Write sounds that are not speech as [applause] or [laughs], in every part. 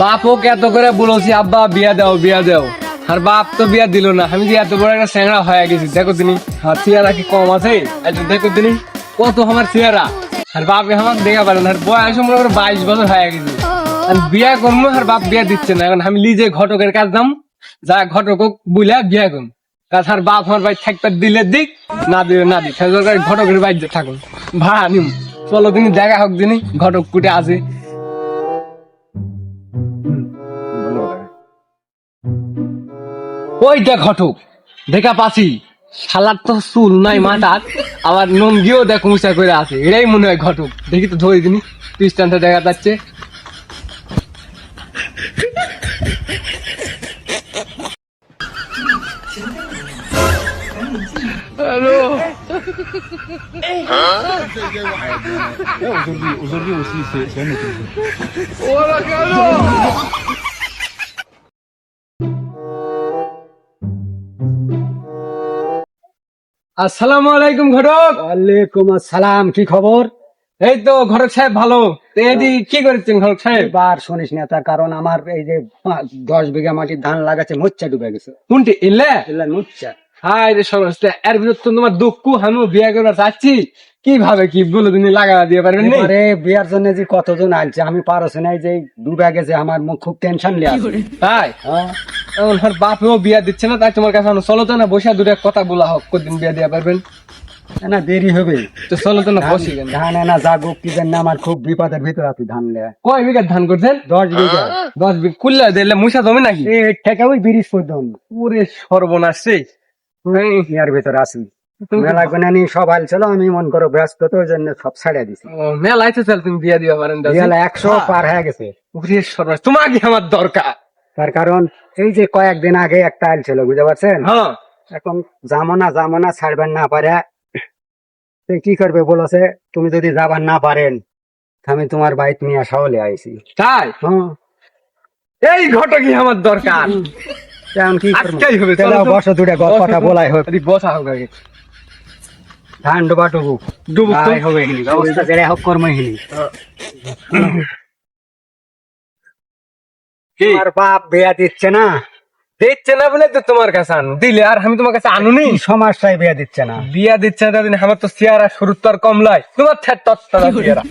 বাপ ওকে এত করে বলেছি, আব্বা, বিয়া দাও বিয়া দাও। আর বাপ তো বিয়া দিল না। আমি যে এত বড় একটা স্যাংরা হয়ে গেছি, দেখো তিনি আর চেহারা কি কম আছে? দেখো তিনি কত আমার চেহারা। আর বাপ আমার দেখা পারেন আর বয়স মনে বাইশ বছর হয়ে গেছে। আর বিয়া করব, আর বাপ বিয়া দিচ্ছে না। এখন আমি নিজে ঘটকের কাজ দাম, যা ঘটক বুঝলে বিয়া করুন তাছাড়া বাপ আমার ভাই থাকতে দিলে দিক, না দিলে না দিক। ঘটকের বাইরে থাকুন। ভাড়া নিম চলো তিনি দেখা হোক দিনই ঘটক কুটে আছে। ওইটা ঘটক দেখা পাচ্ছি। শালার তো চুল নাই মাথার আবার নঙ্গিও দেখ উঁচা করে আছে। এটাই মনে হয় ঘটক। দেখি তো ধরে দিনি খ্রিস্টানটা দেখা যাচ্ছে। আসসালামু আলাইকুম ঘটক। ওয়ালাইকুম আসসালাম কি খবর? এই তো ঘটক সাহেব ভালো। এদি কি করেছেন ঘটক সাহেব? এবার শুনিস না তার কারণ আমার এই যে দশ বিঘা মাটির ধান লাগাচ্ছে মোচ্চা ডুবে গেছে। কোনটি? মোচ্চা হাই রে সমস্ত এর ভিতর তো তোমার দুঃখ আমি বিয়ে করবার চাচ্ছি। কীভাবে কি বলে তুমি লাগা দিয়ে পারবেন নি? এবারে বিয়ার জন্য যে কতজন আসছে আমি পারছি না এই যে ডুবে গেছে আমার মুখ খুব টেনশন লিয়া তাই এখন আর বাপেও বিয়া দিচ্ছে না তাই তোমার কাছে চলো তো না বসে দুটো কথা বলা হোক কদিন বিয়া দিয়া পারবেন? না দেরি হবে। তো চলো তো না বসি ধান জাগুক কি জানি আমার খুব বিপদের ভিতর আছি ধান লিয়া কয় বিঘা ধান করছেন? দশ বিঘা। দশ বিঘা। কুল্লা দিলে মুসা জমি নাকি? থেকে ওই ব্রিজ পর্যন্ত। পুরে সর্বনাশ ইয়ার ভিতরে আছি। মেলা গুনানি সব হাল ছিল আমি মন করো ব্যস্ত তো জন্য সব ছাড়িয়ে দিছি। ও, মেলায় তো চল তুমি বিয়া দিবা পারেন দাদা। একশো পার হয়ে গেছে। তোমাকে আমার দরকার। তার কারণ এই যে কয়েকদিন আগে একটা আইল ছিল বুঝতে পারছেন? হ্যাঁ। এখন জামানা জামানা ছাড়বেন না পারে। কি করবে বলেছে তুমি যদি যাবার না পারেন আমি তোমার বাইক নিয়ে সাহলে আইছি। তাই? হ্যাঁ। এই ঘটকই আমার দরকার। এখন কি হবে। বসো দুটা গল্প কথা বলাই হোক। বসা হোক আগে। ধান ডোবা ডুবুক। তো। হবে ব্যবস্থা যেটা হোক কর্ম এখানে কি? তোমার বাপ বেয়া দিচ্ছে না। দিচ্ছে না বলে তো তোমার কাছে আনু। দিলে আর আমি তোমার কাছে আনুনি? কি সমস্যায় বেয়া দিচ্ছে না? বিয়া দিচ্ছে না দাদিন আমার তো চেহারা শুরু তো আর কমলাই তোমার ঠেট তত্তা চেহারা।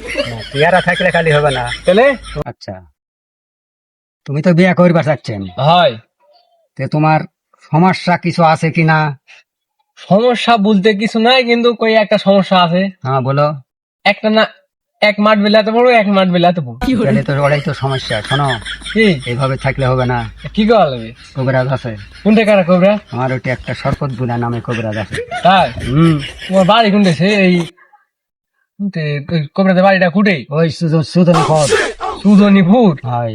বিয়ারা থাকলে খালি হবে না। তাহলে? আচ্ছা। তুমি তো বিয়া করবার চাচ্ছেন। হয়। তে তোমার সমস্যা কিছু আছে কিনা সমস্যা বলতে কিছু নাই কিন্তু কই একটা সমস্যা আছে? হ্যাঁ বলো। একটা না এক মাঠ বিলাতে পড়ো এক মাঠ বিলাতে পড়ো তাহলে তো ওরাই তো সমস্যা শোনো। কি? এইভাবে থাকলে হবে না। কি করা লাগবে কবিরাজ আছে কোনটা কারা কবরা? আমার ওটি একটা সরপত বুনা নামে কবিরাজ আছে তাই? হুম। তোমার বাড়ি কোনটা সে? এই কবরাতে বাড়িটা কুটে ওই পদ সুধনীপুর হয়।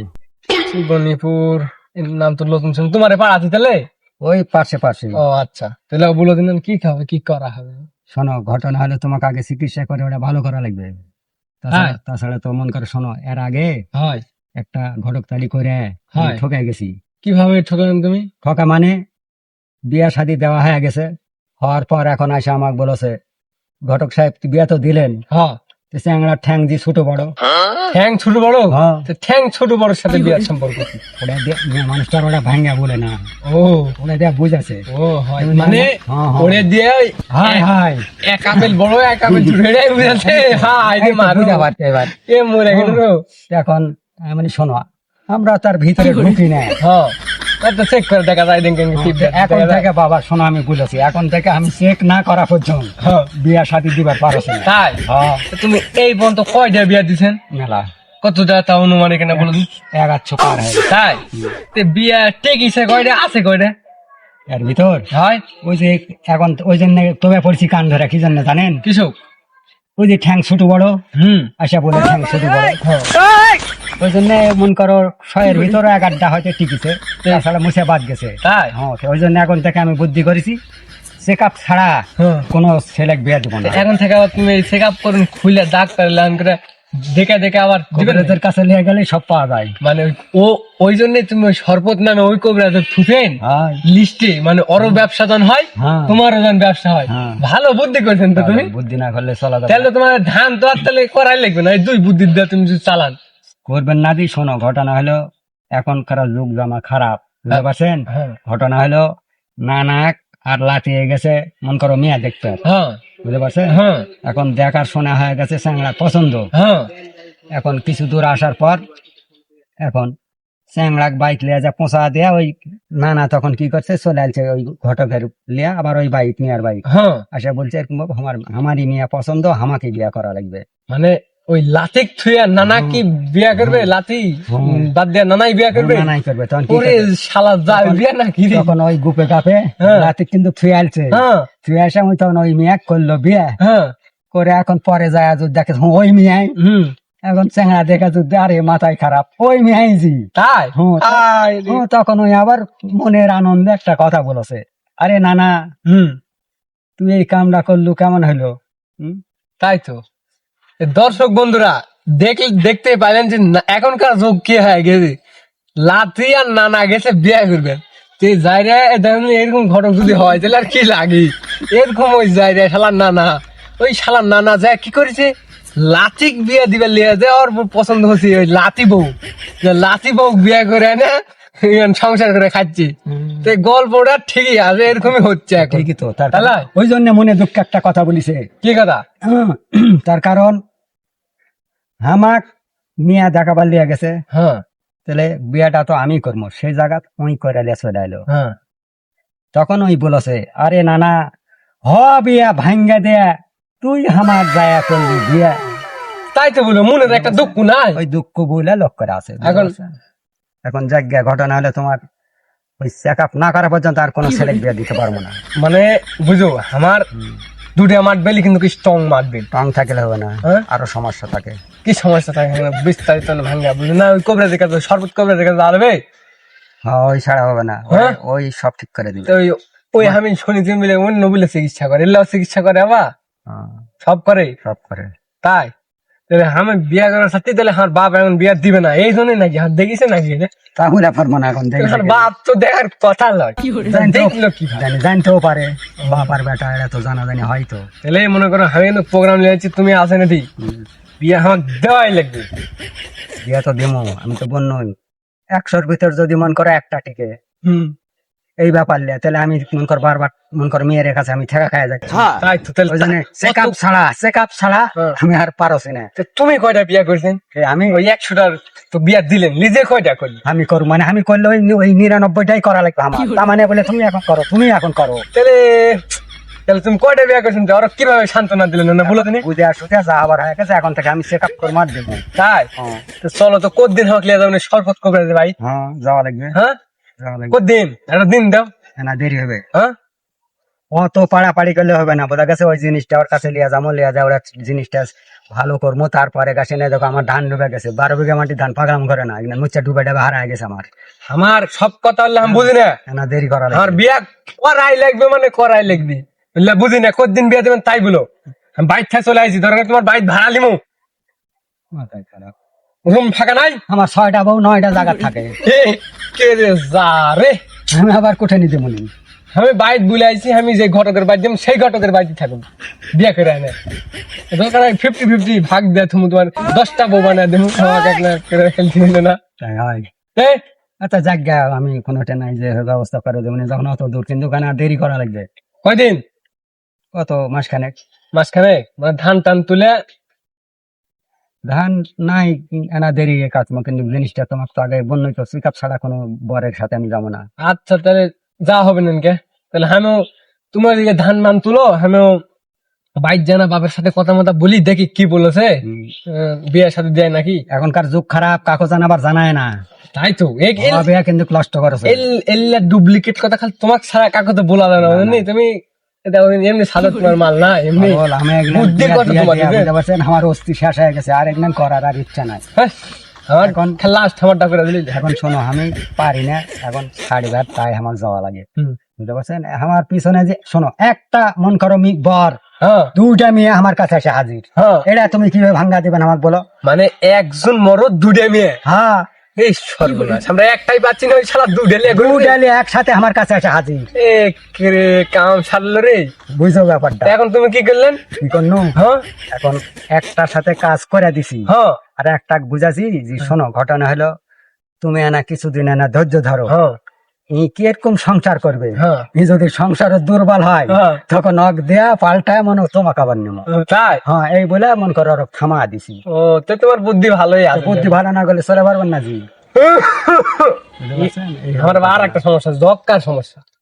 সুধনীপুর এর নাম তো নতুন শুন তোমার পাড়া আছে তাহলে? ওই পাশে পাশে। ও আচ্ছা। তাহলে বলে দিন কি খাবে কি করা হবে? শোনো ঘটনা হলে তোমাকে আগে চিকিৎসা করে ওটা ভালো করা লাগবে। তাছাড়া হ্যাঁ। তাছাড়া তো মন করে শোনো এর আগে হয়। একটা ঘটক তালি করে ঠকাই ঠকে গেছি। কীভাবে ঠকালেন তুমি? ঠকা মানে বিয়া শাদি দেওয়া হয়ে গেছে হওয়ার পর এখন আসে আমাকে বলেছে ঘটক সাহেব বিয়া তো দিলেন। হ্যাঁ। চ্যাংড়া ঠ্যাং দি ছোট বড়। ঠ্যাং ছোট বড়? হ্যাঁ। তো ঠ্যাং ছোট সাথে বিয়ার সম্পর্ক। ওটা দিয়ে- মেয়ে মানুষটার ওটা ভাঙ্গা বলে না। ও। ওটা দিয়ে বুঝাছে। ও হয়। মানে হ্যাঁ, হ্যাঁ। ওরে দিয়ে হাই হাই এক আপেল বড় এক আপেল ছোট এটাই বুঝাচ্ছে। হাই মারো। বুঝা এবার। এ মরে গেল এখন বলি, শোনো আমরা তার ভিতরে ঢুকি না। হ্যাঁ। একটা চেক করে দেখা যায় দেখেন এখন থেকে বাবা শোনো আমি বুঝেছি। এখন থেকে আমি চেক না করা পর্যন্ত হ্যাঁ। বিয়া শাদি দিবার পারছি তাই? হ্যাঁ। তুমি এই পর্যন্ত কয়টা বিয়া দিছেন? মেলা। কতটা তা অনুমান এখানে বলুন এগাচ্ছ পার হয় তাই? তো বিয়া টেকিছে কয়টা? আছে কয়টা? এর ভিতর? হয়। ওই যে এখন ওই জন্য তবে পড়ছি কান ধরে কি জন্য জানেন? কৃষক। ওই যে ঠ্যাং ছোট বড়? হুম। আশা বলে ঠ্যাং ছোট বড়। ওই জন্য মন করো শয়ের ভিতরে এক আড্ডা হয়তো টিকিছে। তাছাড়া মুছে বাদ গেছে। তাই? হ্যাঁ ওই জন্য এখন থেকে আমি বুদ্ধি করেছি চেক আপ ছাড়া হ্যাঁ কোনো ছেলে বিয়ে দেবো না। এখন থেকে আবার তুমি চেক আপ করুন খুলে ডাক্তার লাইন করে দেখে দেখে আবার কবিরাজের কাছে নিয়ে গেলে সব পাওয়া যায়। মানে ও ওই জন্যই তুমি ওই শরবত নামে ওই কবিরাজ থুতেন হ্যাঁ। লিস্টে মানে ওরও ব্যবসা যখন হয় হ্যাঁ। তোমারও যখন ব্যবসা হয়। হ্যাঁ। ভালো বুদ্ধি করছেন তো তুমি? বুদ্ধি না করলে চলা যাবে তাহলে তোমার ধান তো আর তাহলে করাই লাগবে না এই দুই বুদ্ধি দিয়ে তুমি যদি চালান। করবেন না দি শোনো ঘটনা হলো এখনকার যুগ জামা খারাপ বুঝতে পারছেন? হ্যাঁ। ঘটনা হলো নানাক আর লাঠিয়ে গেছে মন করো মেয়ে দেখতে। হ্যাঁ। বুঝতে পারছেন হ্যাঁ। এখন দেখার শোনা হয়ে গেছে স্যাংরা পছন্দ। হ্যাঁ। এখন কিছু দূর আসার পর এখন চ্যাংড়াক বাইক লিয়ে যা পোঁচা দেয়া ওই নানা তখন কি করছে চলে আসছে ওই ঘটকের লিয়া আবার ওই বাইক নিয়ে আর বাইক। হ্যাঁ। আসে বলছে আমার আমারই মেয়ে পছন্দ আমাকে বিয়া করা লাগবে। মানে ওই লাতিক থুয়া নানা কি বিয়া করবে? লাতি বাদ দিয়া নানাই বিয়া করবে? নানাই করবে তখন ওরে শালা যা বিয়া না কি তখন ওই গুপে কাপে হ্যাঁ। কিন্তু থুয়ে আসছে হ্যাঁ। থুয়ে আসে তখন ওই মেয়ে করল বিয়া। হ্যাঁ। করে এখন পরে যায় যদি দেখে ওই মেয়ে হুম। এখন চেঙ্গা দেখা যদি আরে মাথায় খারাপ ওই মেয়ে জি। তাই? তখন ওই আবার মনের আনন্দে একটা কথা বলেছে। আরে নানা হুম। তুই এই কামটা করলু কেমন হলো হুম? তাই তো। দর্শক বন্ধুরা দেখলে দেখতে পাইলেন যে না- এখনকার যুগ কি হয়ে গেছে? লাথি আর নানা গেছে, বিয়ে করবেন যে জায়গায় দেখুন এরকম ঘটক যদি হয়, তাহলে আর কি লাগে? এরকম ওই জায়গায় শালার নানা। ওই শালার নানা যায় কি করেছে? লাতিক বিয়ে দিবে লিয়ে যে ওর পছন্দ হচ্ছে ওই লাতি বউ। যে লাতি বউ বিয়ে করে এখন সংসার করে খাচ্ছে। তো গল্পটা ঠিকই আছে এরকমই হচ্ছে এখন। ঠিকই তো তার ওই জন্য মনে দুঃখ একটা কথা বলিছে। কি কথা? [clears throat] তার কারণ হামাক মিয়া দেখাবার লিয়ে গেছে। হ্যাঁ। তাহলে বিয়াটা তো আমি করব সেই জায়গা ওই করে লিয়ে চলে এলো হ্যাঁ। তখন ওই বলেছে আরে নানা হ বিয়া ভাঙ্গা দেয়া তুই আমার জায়া করলি বিয়া। তাই তো বলো মনের একটা দুঃখ নাই। ওই দুঃখ বলে লক্ষ্য করে আছে। এখন- এখন যাজ্ঞা ঘটনা হলে তোমার ওই চেক আপ না করা পর্যন্ত আর কোনো ছেলে বিয়া দিতে পারব না। মানে বুঝো আমার দুটা মাঠবেলি কিন্তু কি স্ট্রং মাঠবেল টং থাকলে হবে না হ্যাঁ? আরও সমস্যা থাকে। কি সমস্যা থাকে? বিস্তারিত ভাঙ্গা বুঝো না ওই কবরা দেখা তো শরবত কবরা দেখা আলবে। হ্যাঁ, ওই ছাড়া হবে না। ওই- হ্যাঁ? সব ঠিক করে দিবে। তো ওই ওই আমি শুনি তুমি মিলে অন্য বলে চিকিৎসা করে এলাও চিকিৎসা করে আবার। সব করে? সব করে। তাই? তাহলে আমি বিয়া করার সাথে তাহলে আমার বাপ এখন বিয়া দিবে না এই জন্যই নাকি হাত দেখিছে নাকি তাহলে পারব না এখন দেখি বাপ তো দেখার কথা নয় দেখল কি জানি জানতেও পারে বাবার বেটা এরা তো জানা জানি হয়তো তাহলে মনে করো আমি কিন্তু প্রোগ্রাম নিয়েছি তুমি আসে নাকি? বিয়া আমার দেওয়াই লাগবে। বিয়া তো দিমো আমি তো বন্যই। একশোর ভিতর যদি মন করে একটা টিকে। হুম। এই ব্যাপার লিয়ে, তাহলে আমি মন কর বারবার মন কর মেয়ের কাছে আমি ঠেকা খাই যাচ্ছি তাই তো তাহলে ওই জন্য চেক আপ ছাড়া চেক আপ ছাড়া হ্যাঁ। আমি আর পারছি না। তো তুমি কয়টা বিয়া করছেন? আমি ওই একশোটার তো বিয়া দিলেন নিজে কয়টা করলি আমি করব মানে আমি করলে ওই ওই নিরানব্বইটাই করা লাগবে আমার। তার মানে বলে তুমি এখন করো তুমি এখন করো। তাহলে তাহলে তুমি কয়টা বিয়া করছেন? ওরা কীভাবে সান্ত্বনা দিলেন? না বলো তুমি। বুঝে আর সুখে যা আবার হয়ে গেছে এখন থেকে আমি চেক আপ করে মার দেবো। তাই? হ্যাঁ। তো চলো তো কতদিন হোক লিয়া যাবেন শরবত কবে ভাই। হ্যাঁ যাওয়া লাগবে। হ্যাঁ? যাওয়া লাগবে কতদিন একটা দিন দাও। না দেরি হবে। হ্যাঁ? অত পাড়াপাড়ি করলে হবে না বোঝা গেছে ওই জিনিসটা ওর কাছে লিয়া যাব লিয়া যাওয়ার জিনিসটা ভালো করব তারপরে গাছে নিয়ে দেখো আমার ধান ডুবে গেছে বারো বিঘা মাটি ধান পাগলাম করে না মুচ্ছা ডুবে ডুবে হারায় গেছে আমার। আমার সব কথা আমি বুঝি না না দেরি করা আমার বিয়া করাই লাগবে মানে করাই লাগবে। বললে বুঝি না কতদিন বিয়া দেবেন তাই বলো। আমি বাইক থেকে চলে আসছি দরকার তোমার বাইক ভাড়া লিমু। মাথায় খারাপ। রুম ফাঁকা নাই? আমার ছয়টা বউ নয়টা জায়গা থাকে। কে রে যা রে? আমি আবার কোঠে নিতে মনে আমি বাইক বুলে আইছি আমি যে ঘটকের বাইক দিম সেই ঘটকের বাইক থাকুন। বিয়া করে আনে। দরকার ফিফটি ফিফটি ভাগ দেয় তুমি তোমার দশটা বউ বানা দেবো আমাকে এক লাখ করে খেলতে দিলে না। তাই হয়। এ, আচ্ছা আমি কোনোটা নাই যে ব্যবস্থা করে দেবো যখন অত দূর কিন্তু আর দেরি করা লাগবে। কয়দিন? কত মাসখানেক? মাঝখানে মানে ধান টান তুলে ধান নাই এনা দেরি কাজ কিন্তু জিনিসটা তোমাকে তো আগে বন্যই তো পিক ছাড়া কোনো বরের সাথে আমি যাব না। আচ্ছা তাহলে যা হবে নাকি তাহলে আমিও তোমার দিকে ধান মান তুলো আমিও বাইক জানা বাপের সাথে কথা মতো বলি দেখি কি বলেছে। বিয়ের সাথে দেয় নাকি? এখনকার যুগ খারাপ কাকো জানাবার জানায় না। তাই তো কিন্তু নষ্ট করেছে। ডুপ্লিকেট কথা খালি তোমাকে ছাড়া কাকু তো বলা যায় না তুমি এমনি সাদা তোমার মাল না এমনি তোমার দিবে। আমার অস্থি শেষ হয়ে গেছে আর একদিন করার আর ইচ্ছা নাই। আমার এখন- লাস্ট আমারটা করে দিলি। এখন শোনো আমি পারি না এখন সাড়ে ভাত তাই আমার যাওয়া লাগে। বুঝতে পারছেন? আমার পিছনে যে শোনো একটা মন করো মি বর হ্যাঁ। দুইটা মেয়ে আমার কাছে এসে হাজির। হ্যাঁ। এটা তুমি কীভাবে ভাঙ্গা দিবেন আমাকে বলো? মানে একজন মরদ দুটে মেয়ে। হ্যাঁ। এই সর্বনাশ। আমরা একটাই পাচ্ছি না ওই শালা দুটে লিয়ে ঘুরবে। দুইটা একসাথে আমার কাছে এসে হাজির। এ রে কাম রে। বুঝছ ব্যাপারটা। এখন তুমি কি করলেন? কি হ্যাঁ। এখন একটার সাথে কাজ করে দিছি। হ্যাঁ। আর একটা বুঝাছি যে শোনো ঘটনা হলো তুমি এনা কিছুদিন এনা ধৈর্য ধরো। হ্যাঁ। কীরকম সংসার করবে? হ্যাঁ। যদি সংসারে দুর্বল হয় হ্যাঁ। তখন নখ দেয়া পাল্টায় মনে তোমাকে আবার নেব তাই? হ্যাঁ এই বলে মন করো আরও থামা দিছি। ও তো তোমার বুদ্ধি ভালোই আছে। বুদ্ধি ভালো না গেলে চলে পারবেন না জি। [laughs] আমার আর একটা সমস্যা জক্কার সমস্যা।